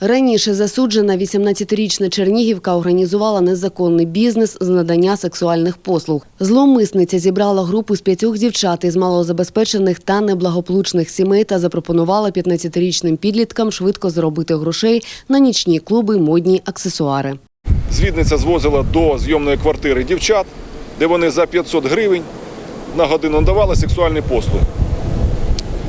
Раніше засуджена 18-річна Чернігівка організувала незаконний бізнес з надання сексуальних послуг. Зловмисниця зібрала групу з п'ятьох дівчат із малозабезпечених та неблагополучних сімей та запропонувала 15-річним підліткам швидко заробити грошей на нічні клуби модні аксесуари. Звідниця звозила до зйомної квартири дівчат, де вони за 500 гривень на годину надавали сексуальні послуги.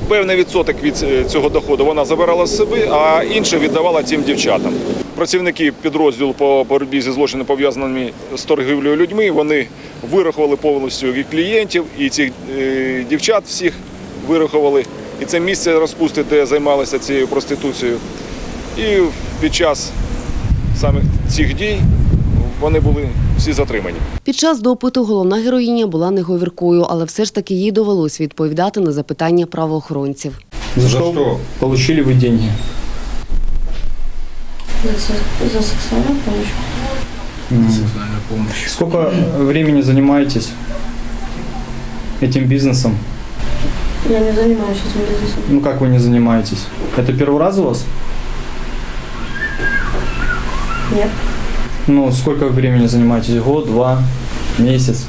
Певний відсоток від е, цього доходу вона забирала з себе, а інше віддавала цим дівчатам. Працівники підрозділу по боротьбі зі злочинами пов'язаними з торгівлею людьми, вони вирахували повністю і клієнтів, і цих е, дівчат всіх вирахували. І це місце розпусти, де займалися цією проституцією. І під час саме цих дій вони були всі затримані. Під час допиту головна героїня була неговіркою, але все ж таки їй довелось відповідати на запитання правоохоронців. За, что, получили вы деньги? За, се- за сексуальную помощь. Сексуальная помощь. Сколько времени занимаетесь этим бизнесом? Я не занимаюсь этим бизнесом. Ну как вы не занимаетесь? Это первый раз у вас? Нет. Ну сколько времени занимаетесь? Год, два, месяц?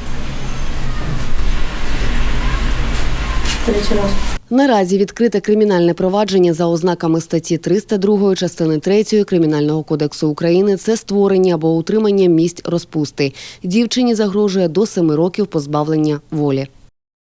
Третий раз. Наразі відкрите кримінальне провадження за ознаками статті 302 частини 3 Кримінального кодексу України це створення або утримання місць розпусти. Дівчині загрожує до 7 років позбавлення волі.